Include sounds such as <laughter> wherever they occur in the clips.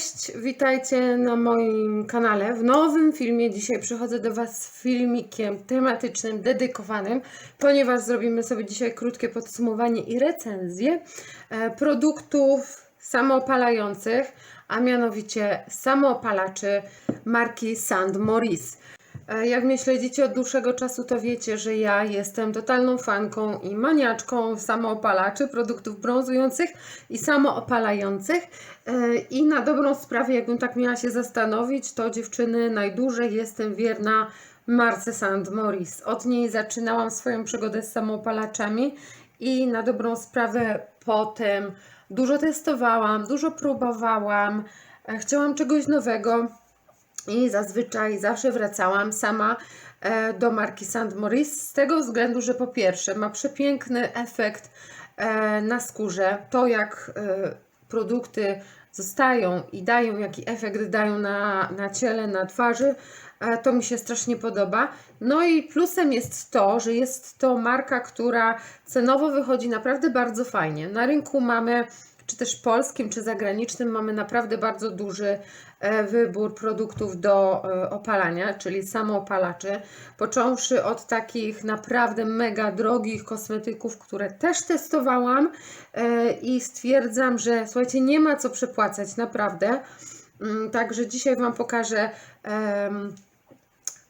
Cześć, witajcie na moim kanale. W nowym filmie dzisiaj przychodzę do Was z filmikiem tematycznym, dedykowanym, ponieważ zrobimy sobie dzisiaj krótkie podsumowanie i recenzję e, produktów samoopalających, a mianowicie samoopalaczy marki St. Maurice. E, Jak mnie śledzicie od dłuższego czasu, to wiecie, że ja jestem totalną fanką i maniaczką samoopalaczy, produktów brązujących i samoopalających. E, I na dobrą sprawę, jakbym tak miała się zastanowić, to dziewczyny najdłużej jestem wierna marce St. Maurice. Od niej zaczynałam swoją przygodę z samoopalaczami i na dobrą sprawę potem dużo testowałam, dużo próbowałam, e, chciałam czegoś nowego. I zazwyczaj zawsze wracałam sama e, do marki St. Maurice z tego względu, że po pierwsze ma przepiękny efekt e, na skórze. To jak e, produkty zostają i dają, jaki efekt dają na, na ciele, na twarzy, to mi się strasznie podoba. No i plusem jest to, że jest to marka, która cenowo wychodzi naprawdę bardzo fajnie. Na rynku mamy czy też polskim, czy zagranicznym, mamy naprawdę bardzo duży wybór produktów do e, opalania, czyli samoopalaczy, począwszy od takich naprawdę mega drogich kosmetyków, które też testowałam e, i stwierdzam, że słuchajcie, nie ma co przepłacać, naprawdę. Mm, Także dzisiaj Wam pokażę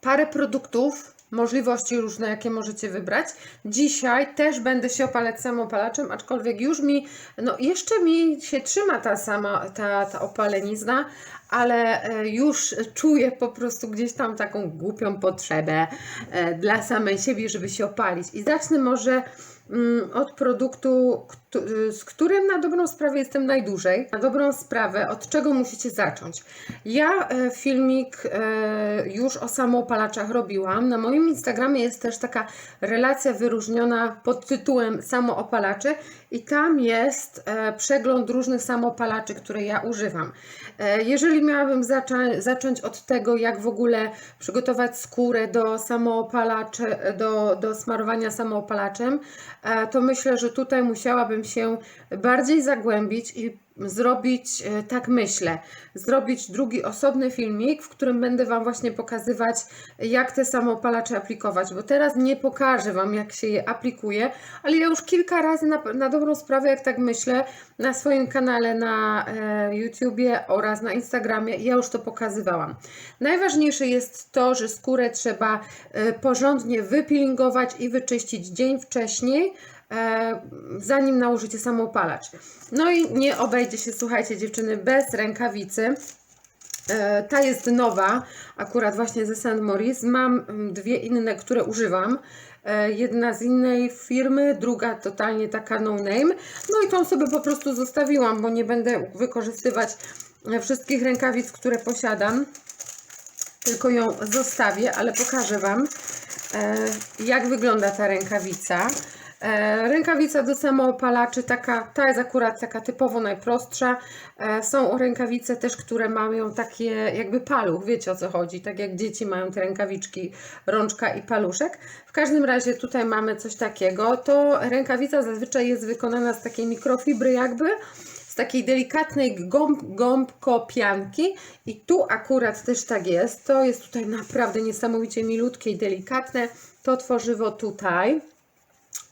parę produktów, możliwości różne, jakie możecie wybrać. Dzisiaj też będę się opalać samoopalaczem, aczkolwiek już mi, no jeszcze mi się trzyma ta sama, ta, ta opalenizna, ale e, już czuję po prostu gdzieś tam taką głupią potrzebę e, dla samej siebie, żeby się opalić. I zacznę może mm, od produktu, z którym na dobrą sprawę jestem najdłużej. Na dobrą sprawę, od czego musicie zacząć? Ja e, filmik już o samoopalaczach robiłam. Na moim Instagramie jest też taka relacja wyróżniona pod tytułem Samoopalacze i tam jest e, przegląd różnych samoopalaczy, które ja używam. E, Jeżeli miałabym zaczą- zacząć od tego, jak w ogóle przygotować skórę do samoopalaczy, do, do smarowania samoopalaczem, e, to myślę, że tutaj musiałabym się bardziej zagłębić i zrobić, e, tak myślę, zrobić drugi osobny filmik, w którym będę Wam właśnie pokazywać, jak te samoopalacze aplikować, bo teraz nie pokażę Wam, jak się je aplikuje, ale ja już kilka razy na, na dobrą sprawę, jak tak myślę, na swoim kanale na e, YouTubie oraz na Instagramie, ja już to pokazywałam. Najważniejsze jest to, że skórę trzeba e, porządnie wypilingować i wyczyścić dzień wcześniej, zanim nałożycie samoopalacz. No i nie obejdzie się, słuchajcie dziewczyny, bez rękawicy. E, Ta jest nowa, akurat właśnie ze St. Maurice. Mam mm, dwie inne, które używam. E, Jedna z innej firmy, druga totalnie taka no name. No i tą sobie po prostu zostawiłam, bo nie będę wykorzystywać e, wszystkich rękawic, które posiadam. Tylko ją zostawię, ale pokażę Wam, e, jak wygląda ta rękawica. Rękawica do samoopalaczy, taka, ta jest akurat taka typowo najprostsza. E, Są rękawice też, które mają takie jakby paluch, wiecie o co chodzi, tak jak dzieci mają te rękawiczki, rączka i paluszek. W każdym razie tutaj mamy coś takiego. To rękawica zazwyczaj jest wykonana z takiej mikrofibry jakby, z takiej delikatnej gąb, gąbkopianki i tu akurat też tak jest. To jest tutaj naprawdę niesamowicie milutkie i delikatne. To tworzywo tutaj.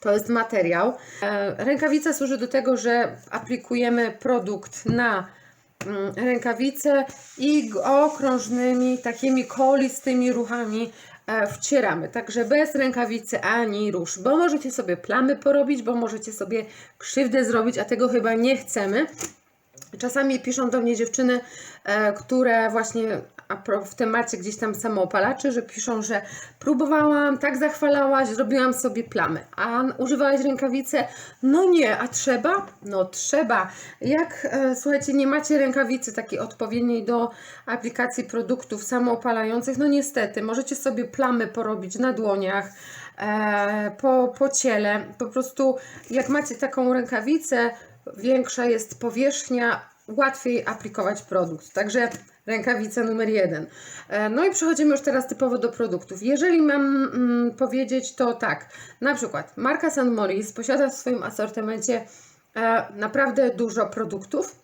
To jest materiał. E, Rękawica służy do tego, że aplikujemy produkt na mm, rękawicę i okrążnymi, takimi kolistymi ruchami e, wcieramy. Także bez rękawicy ani rusz, bo możecie sobie plamy porobić, bo możecie sobie krzywdę zrobić, a tego chyba nie chcemy. Czasami piszą do mnie dziewczyny, e, które właśnie a pro- w temacie gdzieś tam samoopalaczy, że piszą, że próbowałam, tak zachwalałaś, zrobiłam sobie plamy. A używałaś rękawice? No nie, a trzeba? No trzeba. Jak, e, słuchajcie, nie macie rękawicy takiej odpowiedniej do aplikacji produktów samoopalających, no niestety, możecie sobie plamy porobić na dłoniach, e, po, po ciele. Po prostu jak macie taką rękawicę, większa jest powierzchnia, łatwiej aplikować produkt. Także rękawica numer jeden. E, No i przechodzimy już teraz typowo do produktów. Jeżeli mam mm, powiedzieć, to tak, na przykład marka St. Maurice posiada w swoim asortymencie e, naprawdę dużo produktów.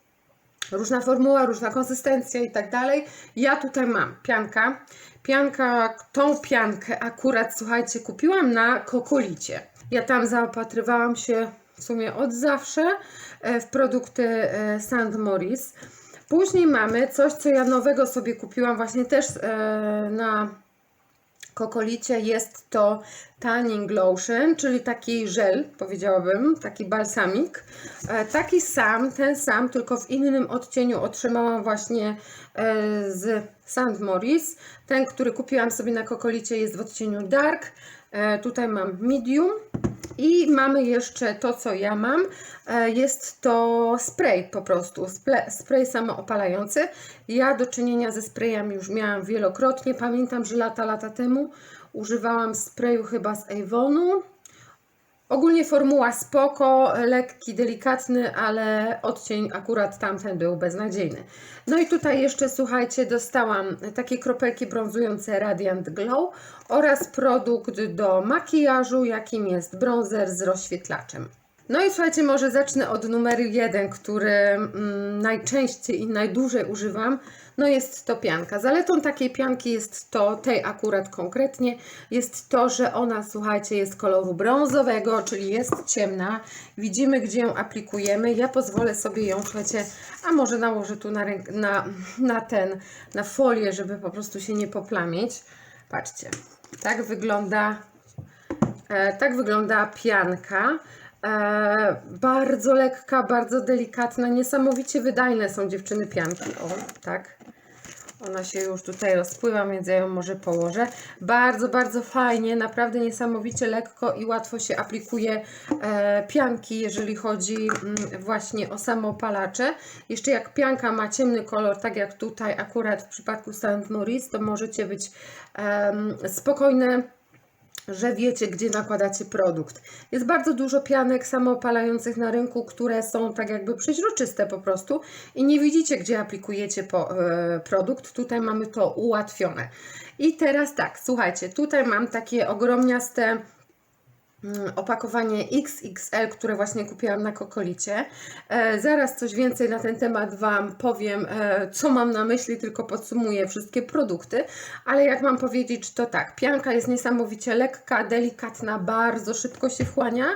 różna formuła, różna konsystencja i tak dalej. Ja tutaj mam pianka. Pianka, tą piankę akurat, słuchajcie, kupiłam na Kokolicie. Ja tam zaopatrywałam się w sumie od zawsze e, w produkty e, St. Maurice. Później mamy coś, co ja nowego sobie kupiłam właśnie też e, na Kokolicie. Jest to tanning lotion, czyli taki żel, powiedziałabym, taki balsamik. E, taki sam, ten sam, tylko w innym odcieniu otrzymałam właśnie e, z St. Maurice. Ten, który kupiłam sobie na Kokolicie jest w odcieniu dark. Tutaj mam medium. I mamy jeszcze to, co ja mam. E, Jest to spray po prostu, spray samoopalający. Ja do czynienia ze sprayami już miałam wielokrotnie. Pamiętam, że lata, lata temu używałam sprayu chyba z Avonu. Ogólnie formuła spoko, lekki, delikatny, ale odcień akurat tamten był beznadziejny. No i tutaj jeszcze, słuchajcie, dostałam takie kropelki brązujące Radiant Glow oraz produkt do makijażu, jakim jest bronzer z rozświetlaczem. No i słuchajcie, może zacznę od numeru jeden, który mm, najczęściej i najdłużej używam. No jest to pianka. Zaletą takiej pianki jest to, tej akurat konkretnie, jest to, że ona, słuchajcie, jest koloru brązowego, czyli jest ciemna. Widzimy, gdzie ją aplikujemy. Ja pozwolę sobie ją, słuchajcie, a może nałożę tu na, na, na ten, na folię, żeby po prostu się nie poplamić. Patrzcie, tak wygląda E, tak wygląda pianka. E, bardzo lekka, bardzo delikatna, niesamowicie wydajne są dziewczyny pianki. O, tak. Ona się już tutaj rozpływa, więc ja ją może położę. Bardzo, bardzo fajnie, naprawdę niesamowicie lekko i łatwo się aplikuje e, pianki, jeżeli chodzi mm, właśnie o samoopalacze. Jeszcze jak pianka ma ciemny kolor, tak jak tutaj akurat w przypadku St. Maurice, to możecie być em, spokojne że wiecie, gdzie nakładacie produkt. Jest bardzo dużo pianek samoopalających na rynku, które są tak jakby przeźroczyste po prostu i nie widzicie, gdzie aplikujecie po, e, produkt. Tutaj mamy to ułatwione. I teraz tak, słuchajcie, tutaj mam takie ogromniaste opakowanie XXL, które właśnie kupiłam na Kokolicie. E, zaraz coś więcej na ten temat Wam powiem, e, co mam na myśli, tylko podsumuję wszystkie produkty. Ale jak mam powiedzieć, to tak, pianka jest niesamowicie lekka, delikatna, bardzo szybko się wchłania.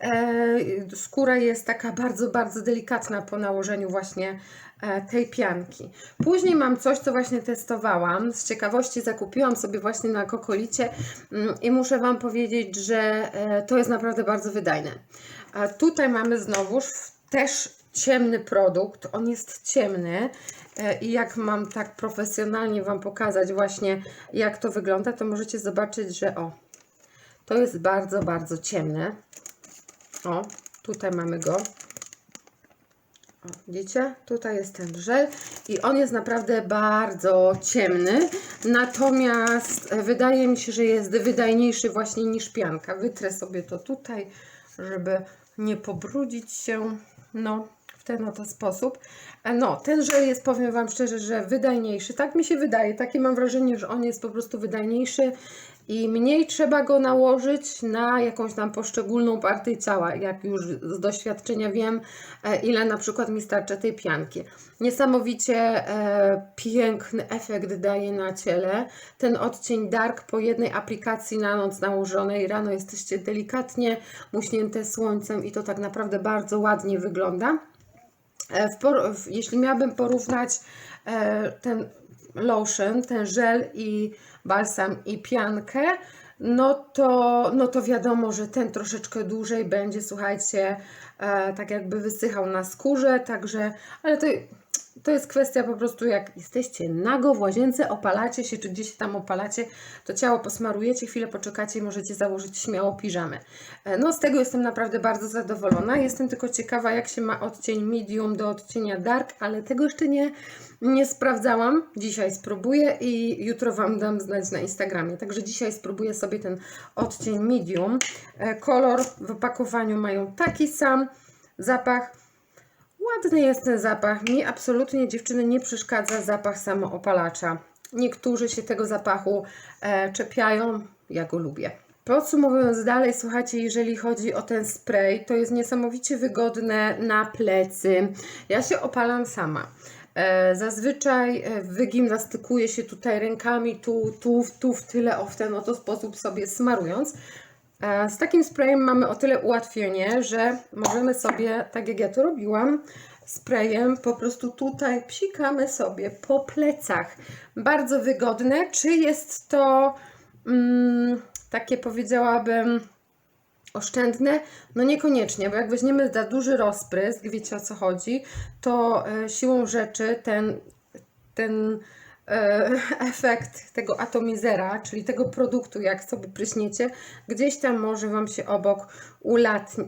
E, skóra jest taka bardzo, bardzo delikatna po nałożeniu właśnie tej pianki. Później mam coś, co właśnie testowałam. Z ciekawości zakupiłam sobie właśnie na Kokolicie mm, i muszę Wam powiedzieć, że e, to jest naprawdę bardzo wydajne. A tutaj mamy znowuż też ciemny produkt. On jest ciemny e, i jak mam tak profesjonalnie Wam pokazać właśnie jak to wygląda, to możecie zobaczyć, że o, to jest bardzo, bardzo ciemne. O, tutaj mamy go. Widzicie? Tutaj jest ten żel i on jest naprawdę bardzo ciemny, natomiast e, wydaje mi się, że jest wydajniejszy właśnie niż pianka. Wytrę sobie to tutaj, żeby nie pobrudzić się, no, w ten oto sposób. E, No, ten żel jest, powiem Wam szczerze, że wydajniejszy. Tak mi się wydaje. Takie mam wrażenie, że on jest po prostu wydajniejszy i mniej trzeba go nałożyć na jakąś tam poszczególną partię ciała, jak już z doświadczenia wiem, e, ile na przykład mi starcza tej pianki. Niesamowicie e, piękny efekt daje na ciele. Ten odcień dark po jednej aplikacji na noc nałożonej, rano jesteście delikatnie muśnięte słońcem i to tak naprawdę bardzo ładnie wygląda. E, W w, jeśli miałabym porównać e, ten lotion, ten żel i balsam i piankę, no to, no to wiadomo, że ten troszeczkę dłużej będzie, słuchajcie, e, tak jakby wysychał na skórze, także, ale to, to jest kwestia po prostu, jak jesteście nago w łazience, opalacie się, czy gdzieś tam opalacie, to ciało posmarujecie, chwilę poczekacie i możecie założyć śmiało piżamę. E, No z tego jestem naprawdę bardzo zadowolona. Jestem tylko ciekawa, jak się ma odcień medium do odcienia dark, ale tego jeszcze nie, nie sprawdzałam. Dzisiaj spróbuję i jutro Wam dam znać na Instagramie. Także dzisiaj spróbuję sobie ten odcień medium. E, Kolor w opakowaniu mają taki sam, zapach Ładny jest ten zapach. Mi absolutnie dziewczyny nie przeszkadza zapach samoopalacza. Niektórzy się tego zapachu e, czepiają. Ja go lubię. Podsumowując dalej, słuchajcie, jeżeli chodzi o ten spray, to jest niesamowicie wygodne na plecy. Ja się opalam sama. E, Zazwyczaj e, wygimnastykuję się tutaj rękami, tu, tu, tu, w tyle, o w ten oto sposób sobie smarując. E, Z takim sprayem mamy o tyle ułatwienie, że możemy sobie, tak jak ja to robiłam, sprayem po prostu tutaj psikamy sobie po plecach. Bardzo wygodne. Czy jest to mm, takie powiedziałabym oszczędne? No niekoniecznie, bo jak weźmiemy za duży rozprysk, wiecie o co chodzi, to e, siłą rzeczy ten, ten <laughs> efekt tego atomizera, czyli tego produktu, jak sobie pryśniecie, gdzieś tam może Wam się obok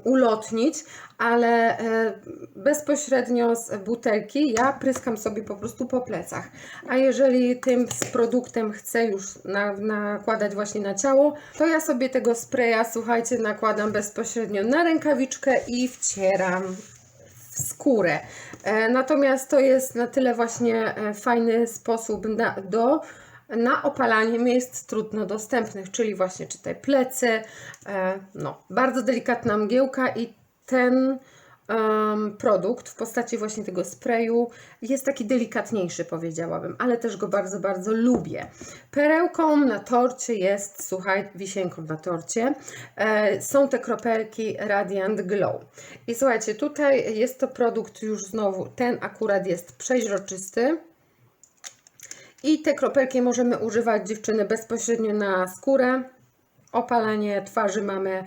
ulotnić, ale e, bezpośrednio z butelki ja pryskam sobie po prostu po plecach. A jeżeli tym z produktem chcę już na, nakładać właśnie na ciało, to ja sobie tego spraya, słuchajcie, nakładam bezpośrednio na rękawiczkę i wcieram w skórę. E, Natomiast to jest na tyle właśnie e, fajny sposób na, do na opalanie miejsc trudno dostępnych, czyli właśnie czytaj plecy, e, no, bardzo delikatna mgiełka i ten produkt w postaci właśnie tego sprayu jest taki delikatniejszy powiedziałabym, ale też go bardzo, bardzo lubię. Perełką na torcie jest, słuchaj, wisienką na torcie, e, są te kropelki Radiant Glow. I słuchajcie, tutaj jest to produkt już znowu, ten akurat jest przeźroczysty, i te kropelki możemy używać dziewczyny bezpośrednio na skórę. Opalanie twarzy mamy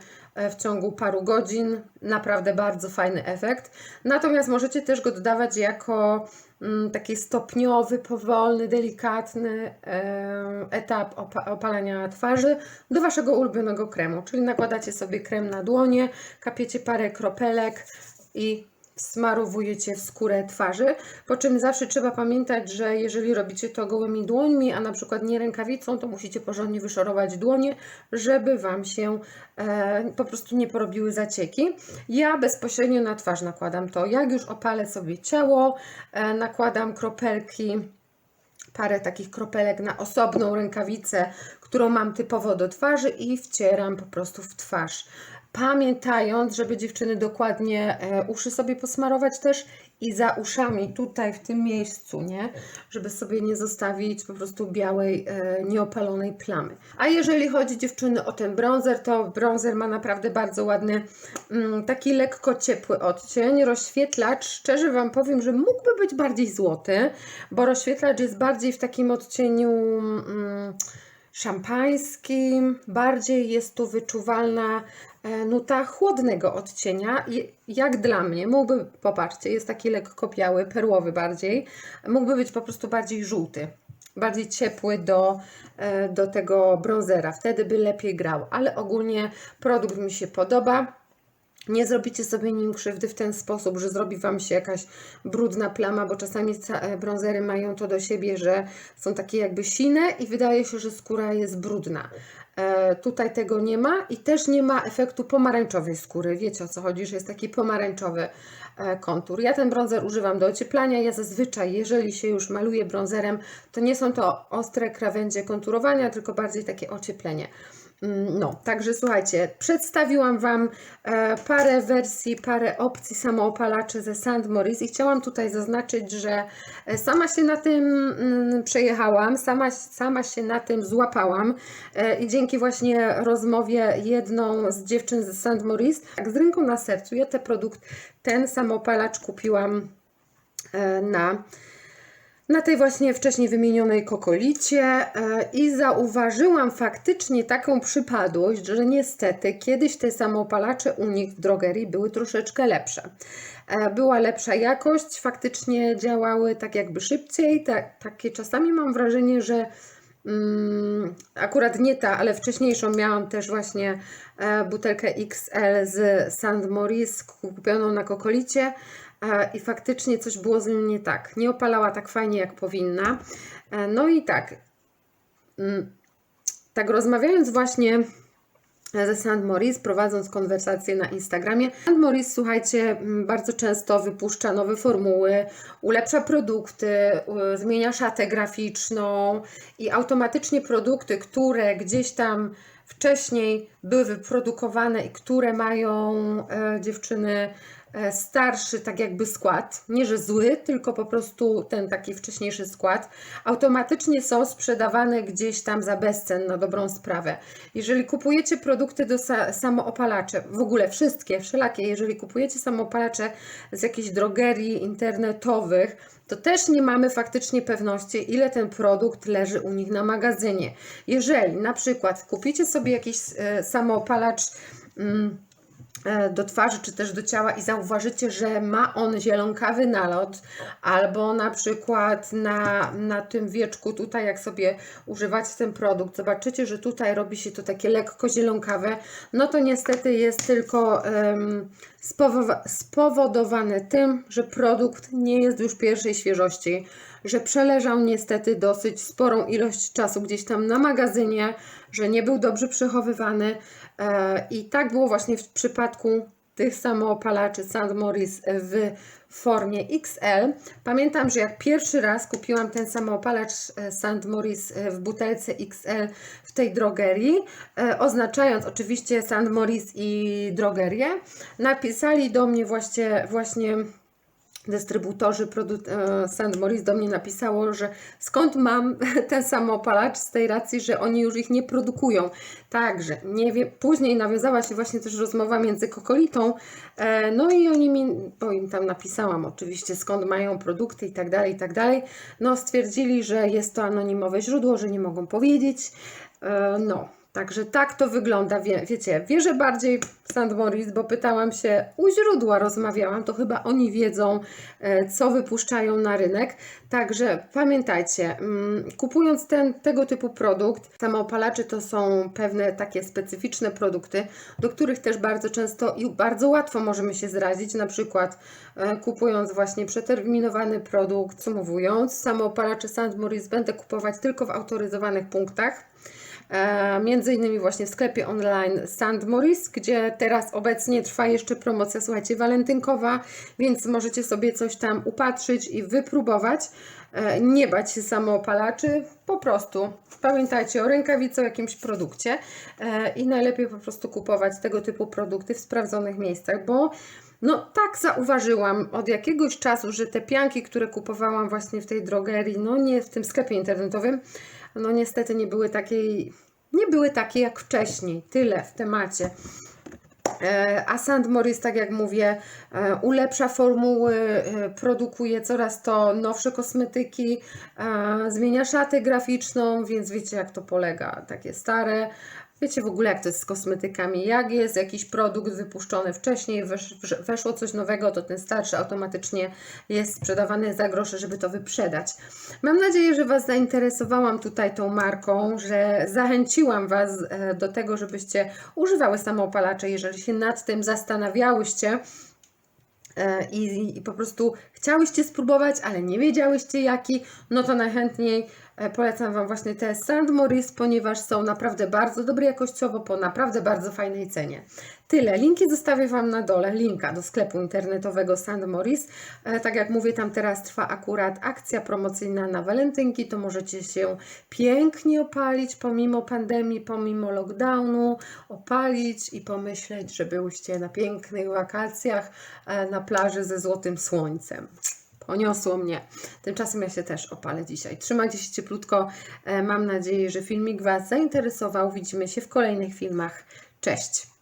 w ciągu paru godzin. Naprawdę bardzo fajny efekt. Natomiast możecie też go dodawać jako mm, taki stopniowy, powolny, delikatny e, etap opa- opalania twarzy do Waszego ulubionego kremu. Czyli nakładacie sobie krem na dłonie, kapiecie parę kropelek i smarowujecie w skórę twarzy. Po czym zawsze trzeba pamiętać, że jeżeli robicie to gołymi dłońmi, a na przykład nie rękawicą, to musicie porządnie wyszorować dłonie, żeby Wam się e, po prostu nie porobiły zacieki. Ja bezpośrednio na twarz nakładam to. Jak już opalę sobie ciało, e, nakładam kropelki parę takich kropelek na osobną rękawicę, którą mam typowo do twarzy i wcieram po prostu w twarz. Pamiętając, żeby dziewczyny dokładnie e, uszy sobie posmarować też i za uszami, tutaj w tym miejscu, nie? Żeby sobie nie zostawić po prostu białej, e, nieopalonej plamy. A jeżeli chodzi dziewczyny o ten bronzer, to bronzer ma naprawdę bardzo ładny, mm, taki lekko ciepły odcień. Rozświetlacz, szczerze Wam powiem, że mógłby być bardziej złoty, bo rozświetlacz jest bardziej w takim odcieniu. Mm, szampańskim, bardziej jest tu wyczuwalna nuta chłodnego odcienia, jak dla mnie. Mógłby, popatrzcie, jest taki lekko biały, perłowy bardziej, mógłby być po prostu bardziej żółty, bardziej ciepły do, e, do tego bronzera, wtedy by lepiej grał, ale ogólnie produkt mi się podoba. Nie zrobicie sobie nim krzywdy w ten sposób, że zrobi Wam się jakaś brudna plama, bo czasami e, brązery mają to do siebie, że są takie jakby sine i wydaje się, że skóra jest brudna. E, tutaj tego nie ma i też nie ma efektu pomarańczowej skóry. Wiecie o co chodzi, że jest taki pomarańczowy e, kontur. Ja ten bronzer używam do ocieplania. Ja zazwyczaj, jeżeli się już maluję bronzerem, to nie są to ostre krawędzie konturowania, tylko bardziej takie ocieplenie. Mm, No, także słuchajcie, przedstawiłam Wam e, parę wersji, parę opcji samoopalaczy ze St. Maurice i chciałam tutaj zaznaczyć, że e, sama się na tym mm, przejechałam, sama, sama się na tym złapałam e, i dzięki właśnie rozmowie jedną z dziewczyn ze St. Maurice, tak z ręką na sercu, ja ten produkt, ten samoopalacz kupiłam na na tej właśnie wcześniej wymienionej kokolicie e, i zauważyłam faktycznie taką przypadłość, że niestety kiedyś te samoopalacze u nich w drogerii były troszeczkę lepsze. E, Była lepsza jakość, faktycznie działały tak jakby szybciej. Tak, takie czasami mam wrażenie, że Mm, akurat nie ta, ale wcześniejszą miałam też właśnie e, butelkę XL z St. Maurice kupioną na kokolicie i faktycznie coś było z nią nie tak. Nie opalała tak fajnie jak powinna. E, no i tak, mm, tak rozmawiając właśnie ze St. Maurice, prowadząc konwersacje na Instagramie. St. Maurice, słuchajcie, m, bardzo często wypuszcza nowe formuły, ulepsza produkty, zmienia szatę graficzną i automatycznie produkty, które gdzieś tam wcześniej były wyprodukowane i które mają e, dziewczyny e, starszy tak jakby skład, nie że zły, tylko po prostu ten taki wcześniejszy skład, automatycznie są sprzedawane gdzieś tam za bezcen na dobrą sprawę. Jeżeli kupujecie produkty do sa- samoopalacze, w ogóle wszystkie, wszelakie, jeżeli kupujecie samoopalacze z jakichś drogerii internetowych, to też nie mamy faktycznie pewności, ile ten produkt leży u nich na magazynie. Jeżeli na przykład kupicie sobie jakiś e, samoopalacz, mm, e, do twarzy czy też do ciała i zauważycie, że ma on zielonkawy nalot, albo na przykład na, na tym wieczku tutaj, jak sobie używacie ten produkt, zobaczycie, że tutaj robi się to takie lekko zielonkawe, no to niestety jest tylko spowowa- spowodowane tym, że produkt nie jest już pierwszej świeżości, że przeleżał niestety dosyć sporą ilość czasu gdzieś tam na magazynie, że nie był dobrze przechowywany. E, I tak było właśnie w przypadku tych samoopalaczy St. Maurice w formie XL. Pamiętam, że jak pierwszy raz kupiłam ten samoopalacz e, St. Maurice e, w butelce XL w tej drogerii, oznaczając oczywiście St. Maurice i drogerię, napisali do mnie właśnie, właśnie dystrybutorzy e, St. Maurice do mnie napisało, że skąd mam <laughs> ten samoopalacz z tej racji, że oni już ich nie produkują. Także nie wie, później nawiązała się właśnie też rozmowa między Kokolitą, e, no i oni mi, bo im tam napisałam oczywiście skąd mają produkty i tak dalej, i tak dalej, no stwierdzili, że jest to anonimowe źródło, że nie mogą powiedzieć, e, no. Także tak to wygląda, Wie, wiecie, wierzę bardziej w St. Maurice, bo pytałam się u źródła, rozmawiałam, to chyba oni wiedzą, e, co wypuszczają na rynek. Także pamiętajcie, mm, kupując ten, tego typu produkt, samoopalacze to są pewne takie specyficzne produkty, do których też bardzo często i bardzo łatwo możemy się zrazić, na przykład e, kupując właśnie przeterminowany produkt, podsumowując, samoopalacze St. Maurice będę kupować tylko w autoryzowanych punktach. E, Między innymi właśnie w sklepie online St. Maurice, gdzie teraz obecnie trwa jeszcze promocja, słuchajcie, walentynkowa, więc możecie sobie coś tam upatrzyć i wypróbować. E, Nie bać się samoopalaczy, po prostu pamiętajcie o rękawicy, o jakimś produkcie e, i najlepiej po prostu kupować tego typu produkty w sprawdzonych miejscach, bo no tak zauważyłam od jakiegoś czasu, że te pianki, które kupowałam właśnie w tej drogerii, no nie w tym sklepie internetowym, no niestety nie były takiej, nie były takie jak wcześniej. Tyle w temacie. E, A St. Maurice, tak jak mówię, e, ulepsza formuły, e, produkuje coraz to nowsze kosmetyki, zmienia szatę graficzną, więc wiecie jak to polega. Takie stare. Wiecie w ogóle jak to jest z kosmetykami. Jak jest jakiś produkt wypuszczony wcześniej, wesz, wesz- weszło coś nowego, to ten starszy automatycznie jest sprzedawany za grosze, żeby to wyprzedać. Mam nadzieję, że Was zainteresowałam tutaj tą marką, że zachęciłam Was e, do tego, żebyście używały samoopalacze, jeżeli się nad tym zastanawiałyście e, i, i po prostu chciałyście spróbować, ale nie wiedziałyście jaki, no to najchętniej polecam Wam właśnie te St. Maurice, ponieważ są naprawdę bardzo dobre jakościowo, po naprawdę bardzo fajnej cenie. Tyle. Linki zostawię Wam na dole. Linka do sklepu internetowego St. Maurice. E, tak jak mówię, tam teraz trwa akurat akcja promocyjna na walentynki, to możecie się pięknie opalić pomimo pandemii, pomimo lockdownu, opalić i pomyśleć, że byłyście na pięknych wakacjach e, na plaży ze złotym słońcem. Poniosło mnie. Tymczasem ja się też opalę dzisiaj. Trzymajcie się cieplutko. E, Mam nadzieję, że filmik Was zainteresował. Widzimy się w kolejnych filmach. Cześć!